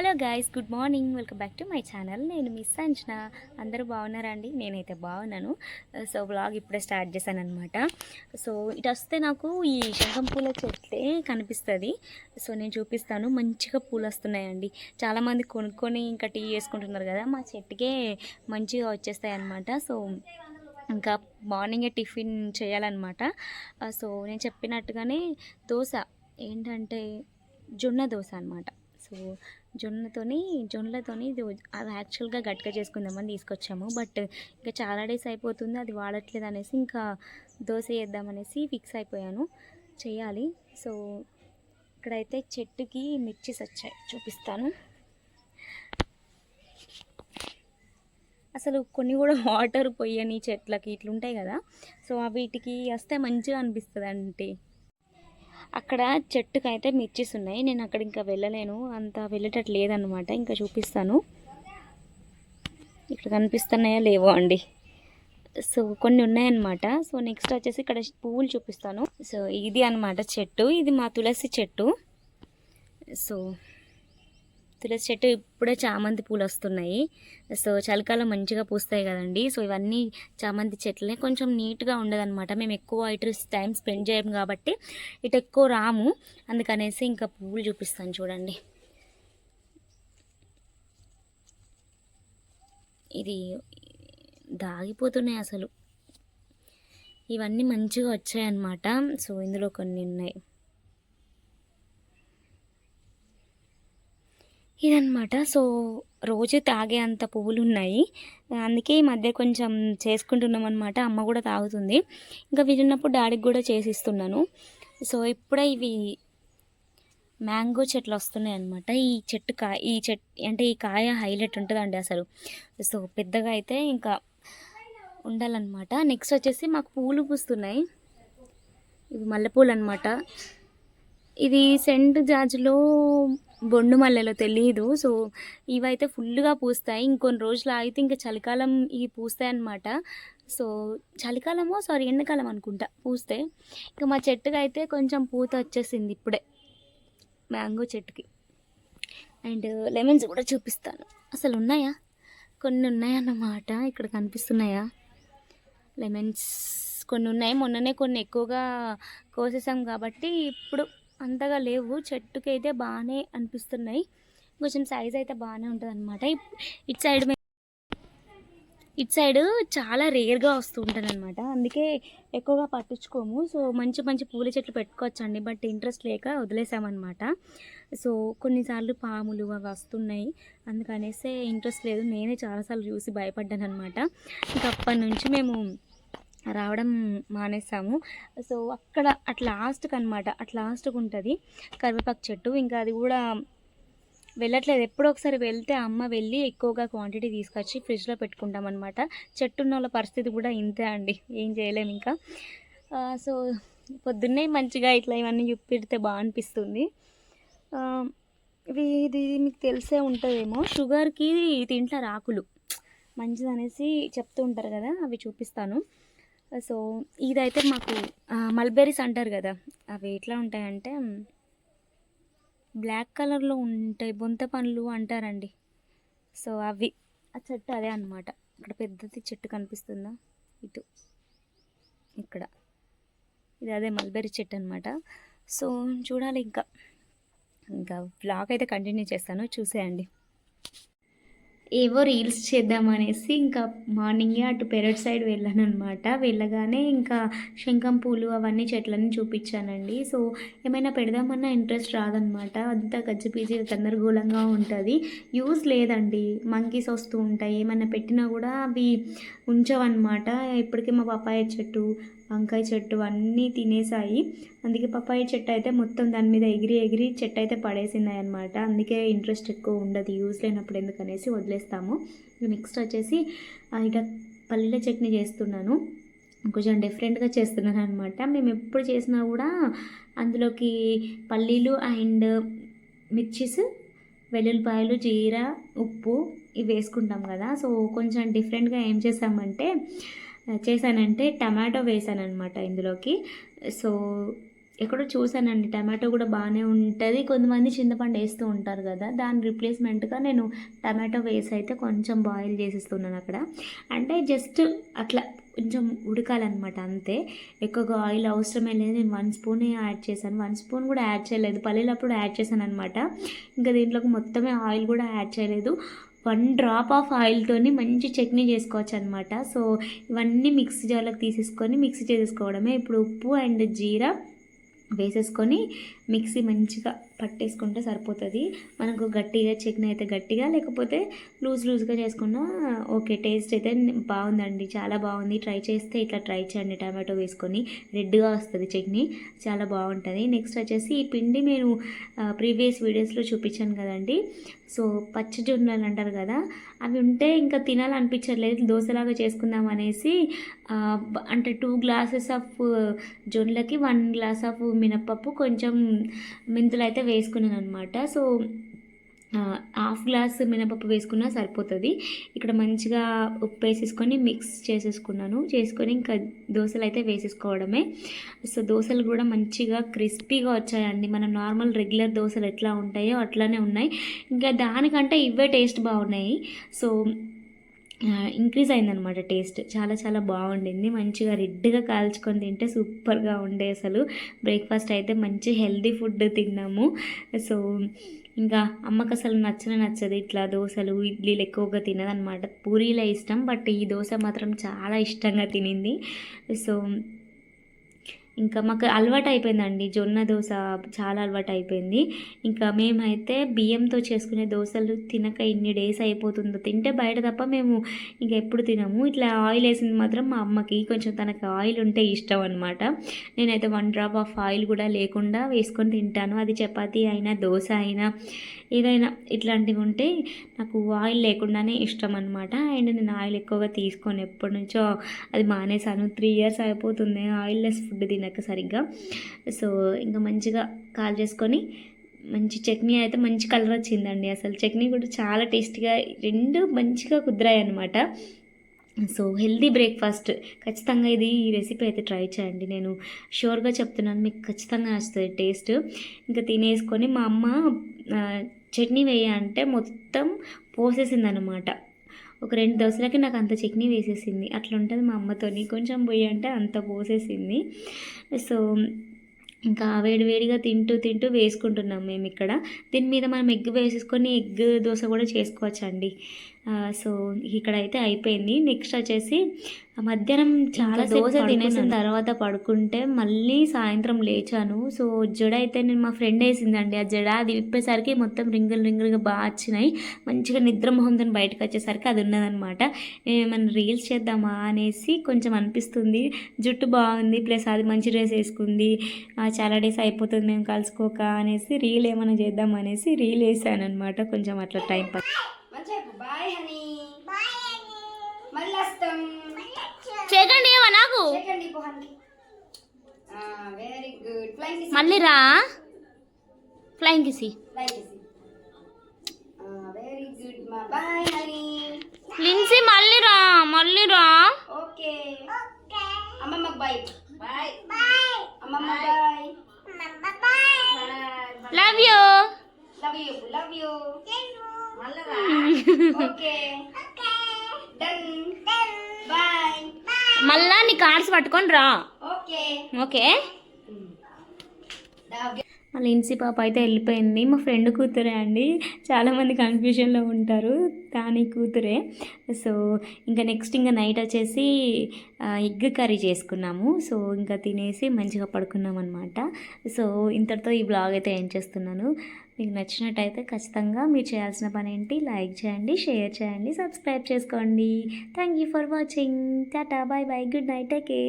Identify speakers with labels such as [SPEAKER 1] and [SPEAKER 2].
[SPEAKER 1] Hello guys good morning welcome back to my channel నేను మిస్ అంచిన అందరూ బాగున్నారా అండి నేనైతే బాగున్నాను. సో బ్లాగ్ ఇప్పుడే స్టార్ట్ చేశాను అనమాట సో ఇటు వస్తే నాకు ఈ శంఖం పూల చెట్లే కనిపిస్తుంది. సో నేను చూపిస్తాను. మంచిగా పూలు వస్తున్నాయండి. చాలామంది కొనుక్కొని ఇంకా టీ చేసుకుంటున్నారు కదా మా చెట్టుకే మంచిగా వచ్చేస్తాయి అనమాట సో ఇంకా మార్నింగే టిఫిన్ చేయాలన్నమాట. సో నేను చెప్పినట్టుగానే దోశ ఏంటంటే జొన్న దోశ అనమాట సో జొన్నతోని జొన్నలతోని ఇది అది యాక్చువల్గా గట్టిగా చేసుకుందామని తీసుకొచ్చాము. బట్ ఇంకా చాలా డేస్ అయిపోతుంది అది వాడట్లేదు అనేసి ఇంకా దోశ వేద్దామనేసి ఫిక్స్ అయిపోయాను. చేయాలి. సో ఇక్కడైతే చెట్టుకి మిర్చిస్ వచ్చాయి చూపిస్తాను. అసలు కొన్ని కూడా వాటర్ పొయ్యని చెట్లకి ఇట్లుంటాయి కదా. సో వీటికి వస్తే మంచిగా అనిపిస్తుంది అంటే అక్కడ చెట్టుకైతే అయితే మిర్చిస్ ఉన్నాయి నేను అక్కడ ఇంకా వెళ్ళలేను. అంత వెళ్ళేటట్టు లేదనమాట ఇంకా చూపిస్తాను. ఇక్కడ కనిపిస్తున్నాయా లేవో అండి. సో కొన్ని ఉన్నాయన్నమాట. సో నెక్స్ట్ వచ్చేసి ఇక్కడ పువ్వులు చూపిస్తాను. సో ఇది అన్నమాట చెట్టు. ఇది మా తులసి చెట్టు. సో తులసి చెట్టు ఇప్పుడే చామంతి పూలు వస్తున్నాయి సో చలికాలం మంచిగా పూస్తాయి కదండి. సో ఇవన్నీ చామంతి చెట్లనే కొంచెం నీట్గా ఉండదన్నమాట. మేము ఎక్కువ ఇటు టైం స్పెండ్ చేయం కాబట్టి ఇటు ఎక్కువ రాము. అందుకనేసి ఇంకా పువ్వులు చూపిస్తాను చూడండి. ఇది దాగిపోతున్నాయి అసలు. ఇవన్నీ మంచిగా వచ్చాయన్నమాట. సో ఇందులో కొన్ని ఉన్నాయి. ఇదన్నమాట. సో రోజు తాగే అంత పువ్వులు ఉన్నాయి అందుకే ఈ మధ్య కొంచెం చేసుకుంటున్నాం అనమాట అమ్మ కూడా తాగుతుంది. ఇంకా వీలున్నప్పుడు డాడీకి కూడా చేసి ఇస్తున్నాను సో ఇప్పుడే ఇవి మ్యాంగో చెట్లు వస్తున్నాయి అనమాట ఈ చెట్టు కాయ ఈ చెట్ అంటే ఈ కాయ హైలైట్ ఉంటుందండి అసలు. సో పెద్దగా అయితే ఇంకా ఉండాలన్నమాట. నెక్స్ట్ వచ్చేసి మాకు పూలు పూస్తున్నాయి. ఇవి మల్లెపూలు అనమాట ఇది సెంట్ జాజ్లో బొండు మల్లెలో తెలియదు సో ఇవైతే ఫుల్గా పూస్తాయి. ఇంకొన్ని రోజులు ఆగితే ఇంకా చలికాలం ఇవి పూస్తాయి అన్నమాట సో చలికాలమో సారీ ఎండాకాలం అనుకుంటా పూస్తే. ఇంకా మా చెట్టుకి అయితే కొంచెం పూత వచ్చేసింది ఇప్పుడే. మ్యాంగో చెట్టుకి. అండ్ లెమన్స్ కూడా చూపిస్తాను. అసలు ఉన్నాయా? కొన్ని ఉన్నాయన్నమాట. ఇక్కడ కనిపిస్తున్నాయా? లెమన్స్ కొన్ని ఉన్నాయి. మొన్ననే కొన్ని ఎక్కువగా కోసేసాం కాబట్టి ఇప్పుడు అంతగా లేవు. చెట్టుకి అయితే బాగానే అనిపిస్తున్నాయి కొంచెం సైజ్ అయితే బాగానే ఉంటుంది అనమాట ఇటు సైడ్ మే- ఇటు సైడ్ చాలా రేర్గా వస్తూ ఉంటుంది అనమాట అందుకే ఎక్కువగా పట్టించుకోము. సో మంచి మంచి పూల చెట్లు పెట్టుకోవచ్చండి. బట్ ఇంట్రెస్ట్ లేక వదిలేసామన్నమాట. సో కొన్నిసార్లు పాములు అవి వస్తున్నాయి. అందుకనేసే ఇంట్రెస్ట్ లేదు. నేనే చాలాసార్లు చూసి భయపడ్డాను అనమాట ఇంకప్పటి నుంచి మేము రావడం మానేసాము. సో అక్కడ అట్ లాస్ట్కి అనమాట అట్ లాస్ట్కి ఉంటుంది కరివేపాకు చెట్టు. ఇంకా అది కూడా వెళ్ళట్లేదు. ఎప్పుడో ఒకసారి వెళ్తే అమ్మ వెళ్ళి ఎక్కువగా క్వాంటిటీ తీసుకొచ్చి ఫ్రిడ్జ్లో పెట్టుకుంటాం అనమాట చెట్టు ఉన్న వాళ్ళ పరిస్థితి కూడా ఇంతే అండి. ఏం చేయలేము ఇంకా. సో పొద్దున్నే మంచిగా ఇట్లా ఇవన్నీ చూపెడితే బాగా అనిపిస్తుంది. ఇవి ఇది మీకు తెలిసే ఉంటుందేమో. షుగర్కి తింటారు ఆకులు మంచిదనేసి చెప్తూ ఉంటారు కదా అవి చూపిస్తాను. సో ఇదైతే మాకు మల్బెరీస్ అంటారు కదా అవి ఎట్లా ఉంటాయంటే బ్లాక్ కలర్లో ఉంటాయి బొంత పండ్లు అంటారండి. సో అవి ఆ చెట్టు అదే అనమాట ఇక్కడ పెద్దది చెట్టు కనిపిస్తుందా? ఇటు ఇక్కడ. ఇది అదే మల్బెరీ చెట్టు అనమాట సో చూడాలి ఇంకా. ఇంకా బ్లాగ్ అయితే కంటిన్యూ చేస్తాను చూసేయండి. ఏవో రీల్స్ చేద్దామనేసి ఇంకా మార్నింగే అటు పెరట్ సైడ్ వెళ్ళాను అనమాట వెళ్ళగానే ఇంకా శంఖం పూలు అవన్నీ చెట్లన్నీ చూపించానండి. సో ఏమైనా పెడదామన్నా ఇంట్రెస్ట్ రాదనమాట అంతా గజ్జిపీజి గందరగోళంగా ఉంటుంది. యూజ్ లేదండి. మంకీస్ వస్తూ ఉంటాయి. ఏమైనా పెట్టినా కూడా అవి ఉంచవన్నమాట. ఇప్పటికే మా పపాయ చెట్టు వంకాయ చెట్టు అన్నీ తినేసాయి అందుకే పప్పాయి చెట్టు అయితే మొత్తం దాని మీద ఎగిరి ఎగిరి చెట్టు అయితే పడేసినాయి అనమాట అందుకే ఇంట్రెస్ట్ ఎక్కువ ఉండదు యూజ్ లేనప్పుడు ఎందుకనేసి వదిలేస్తాము. నెక్స్ట్ వచ్చేసి ఇక పల్లీల చట్నీ చేస్తున్నాను. కొంచెం డిఫరెంట్గా చేస్తున్నాను అనమాట మేము ఎప్పుడు చేసినా కూడా అందులోకి పల్లీలు అండ్ మిర్చిస్ వెల్లుల్లిపాయలు జీరా ఉప్పు ఇవి వేసుకుంటాం కదా. సో కొంచెం డిఫరెంట్గా ఏం చేసామంటే చేశానంటే టమాటో వేసాను అనమాట ఇందులోకి. సో ఎక్కడో చూసానండి టమాటో కూడా బాగానే ఉంటుంది. కొంతమంది చింతపండు వేస్తూ ఉంటారు కదా దాని రిప్లేస్మెంట్గా నేను టమాటో వేసి అయితే కొంచెం బాయిల్ చేసేస్తున్నాను అక్కడ. అంటే జస్ట్ అట్లా కొంచెం ఉడకాలన్నమాట అంతే. ఎక్కువగా ఆయిల్ అవసరమే లేదు నేను వన్ స్పూనే యాడ్ చేశాను. వన్ స్పూన్ కూడా యాడ్ చేయలేదు పల్లెలప్పుడు యాడ్ చేశాను అనమాట ఇంకా దీంట్లోకి మొత్తమే ఆయిల్ కూడా యాడ్ చేయలేదు. వన్ డ్రాప్ ఆఫ్ ఆయిల్తోని మంచి చట్నీ చేసుకోవచ్చు అనమాట సో ఇవన్నీ మిక్సీ జార్లోకి తీసేసుకొని మిక్సీ చేసేసుకోవడమే. ఇప్పుడు ఉప్పు అండ్ జీరా వేసేసుకొని మిక్సీ మంచిగా పట్టేసుకుంటే సరిపోతుంది. మనకు గట్టిగా చట్నీ అయితే గట్టిగా లేకపోతే లూజ్ లూజ్గా చేసుకున్నా ఓకే టేస్ట్ అయితే బాగుందండి. చాలా బాగుంది. ట్రై చేస్తే ఇట్లా ట్రై చేయండి. టమాటో వేసుకొని రెడ్గా వస్తుంది చట్నీ. చాలా బాగుంటుంది. నెక్స్ట్ వచ్చేసి ఈ పిండి నేను ప్రీవియస్ వీడియోస్లో చూపించాను కదండి. సో పచ్చి జొన్నలు అంటారు కదా అవి ఉంటే ఇంకా తినాలనిపించట్లేదు. దోశలాగా చేసుకుందాం అనేసి అంటే టూ గ్లాసెస్ ఆఫ్ జొన్నలకి వన్ గ్లాస్ ఆఫ్ మినప్పప్పు కొంచెం మెంతులు అయితే వేసుకున్నాను అనమాట సో హాఫ్ గ్లాస్ మినపప్పు వేసుకున్నా సరిపోతుంది. ఇక్కడ మంచిగా ఉప్పు వేసేసుకొని మిక్స్ చేసేసుకున్నాను. చేసుకొని ఇంకా దోశలు అయితే వేసేసుకోవడమే. సో దోశలు కూడా మంచిగా క్రిస్పీగా వచ్చాయండి. మనం నార్మల్ రెగ్యులర్ దోశలు ఎట్లా ఉంటాయో అట్లానే ఉన్నాయి. ఇంకా దానికంటే ఇవే టేస్ట్ బాగున్నాయి. సో ఇంక్రీజ్ అయిందనమాట టేస్ట్. చాలా చాలా బాగుండింది. మంచిగా రెడ్గా కాల్చుకొని తింటే సూపర్గా ఉండే అసలు. బ్రేక్ఫాస్ట్ అయితే మంచి హెల్దీ ఫుడ్ తిన్నాము. సో ఇంకా అమ్మకి అసలు నచ్చనే నచ్చదు. ఇట్లా దోశలు ఇడ్లీలు ఎక్కువగా తినదనమాట పూరీలే ఇష్టం. బట్ ఈ దోశ మాత్రం చాలా ఇష్టంగా తినింది. సో ఇంకా మాకు అలవాటు అయిపోయిందండి జొన్న దోశ చాలా అలవాటు అయిపోయింది ఇంకా మేమైతే బియ్యంతో చేసుకునే దోశలు తినక ఇన్ని డేస్ అయిపోతుందో తింటే బయట తప్ప మేము ఇంకా ఎప్పుడు తినము. ఇట్లా ఆయిల్ వేసింది మాత్రం మా అమ్మకి. కొంచెం తనకు ఆయిల్ ఉంటే ఇష్టం అనమాట నేనైతే వన్ డ్రాప్ ఆఫ్ ఆయిల్ కూడా లేకుండా వేసుకొని తింటాను. అది చపాతీ అయినా దోశ అయినా ఏదైనా ఇట్లాంటివి ఉంటే నాకు ఆయిల్ లేకుండానే ఇష్టం అనమాట అండ్ నేను ఆయిల్ ఎక్కువగా తీసుకొని. ఎప్పటి నుంచో అది మానేసాను. త్రీ ఇయర్స్ అయిపోతుంది. ఆయిల్ లెస్ ఫుడ్ తినక. సరిగ్గా. సో ఇంకా మంచిగా కాల్ చేసుకొని మంచి చట్నీ అయితే మంచి కలర్ వచ్చిందండి అసలు. చట్నీ కూడా చాలా టేస్టీగా రెండు మంచిగా కుదిరాయి అనమాట సో హెల్దీ బ్రేక్ఫాస్ట్. ఖచ్చితంగా ఇది ఈ రెసిపీ అయితే ట్రై చేయండి. నేను షూర్గా చెప్తున్నాను మీకు ఖచ్చితంగా నచ్చుతుంది టేస్ట్. ఇంకా తినేసుకొని మా అమ్మ చట్నీ వేయ అంటే మొత్తం పోసేసింది అనమాట ఒక రెండు దోశలకి నాకు అంత చట్నీ వేసేసింది. అట్లా ఉంటుంది మా అమ్మతోని. కొంచెం పోయి అంటే అంత పోసేసింది. సో ఇంకా వేడివేడిగా తింటూ తింటూ వేసుకుంటున్నాం మేము ఇక్కడ. దీని మీద మనం ఎగ్ వేసేసుకొని ఎగ్ దోశ కూడా చేసుకోవచ్చండి. సో ఇక్కడ అయితే అయిపోయింది. నెక్స్ట్ వచ్చేసి మధ్యాహ్నం చాలా దోశ తినేసిన తర్వాత పడుకుంటే మళ్ళీ సాయంత్రం లేచాను. సో జడ అయితే నేను మా ఫ్రెండ్ వేసిందండి. ఆ జడ అది విప్పేసరికి మొత్తం రింగులు రింగులుగా బాగా వచ్చినాయి. మంచిగా నిద్ర మొహంతో బయటకు వచ్చేసరికి అది ఉన్నదనమాట ఏమైనా రీల్స్ చేద్దామా అనేసి కొంచెం అనిపిస్తుంది. జుట్టు బాగుంది ప్లస్ అది మంచి డ్రెస్ వేసుకుంది. చాలా డేస్ అయిపోతుంది మేము కలుసుకోక అనేసి రీల్ ఏమైనా చేద్దాం అనేసి రీల్ వేసాను అనమాట కొంచెం అట్లా టైం పాస్
[SPEAKER 2] మంచిగా బాయ్ హనీ మళ్ళీ వస్తాం
[SPEAKER 1] చేయకండి ఏమో నాకు?
[SPEAKER 2] సెకండ్ పోహానికి. వెరీ గుడ్ ఫ్లైంగ్
[SPEAKER 1] మళ్ళీ రా. ఫ్లయింగ్ కిసి
[SPEAKER 2] ఫ్లైంగ్ వెరీ గుడ్ మా బాయ్ హనీ
[SPEAKER 1] లిన్సీ మళ్ళీ రా మళ్ళీ రా.
[SPEAKER 2] ఓకే. అమ్మమ్మ బాయ్. బాయ్. బాయ్. అమ్మమ్మ bye.
[SPEAKER 1] Love you
[SPEAKER 2] love you love you okay done bye
[SPEAKER 1] మళ్ళా నీ కార్డ్స్ పట్టుకొని రా.
[SPEAKER 2] ఓకే.
[SPEAKER 1] ఓకే? మా లిన్సీ పాప అయితే వెళ్ళిపోయింది. మా ఫ్రెండ్ కూతురే అండి. చాలామంది కన్ఫ్యూజన్లో ఉంటారు. దాని కూతురే. సో ఇంకా నెక్స్ట్ ఇంకా నైట్ వచ్చేసి ఎగ్ కర్రీ చేసుకున్నాము. సో ఇంకా తినేసి మంచిగా పడుకున్నాం అనమాట సో ఇంతటితో ఈ బ్లాగ్ అయితే ఏం చేస్తున్నాను. మీకు నచ్చినట్టయితే ఖచ్చితంగా మీరు చేయాల్సిన పని ఏంటి లైక్ చేయండి షేర్ చేయండి సబ్స్క్రైబ్ చేసుకోండి. Thank you for watching. Tata bye bye. Good night. Take care.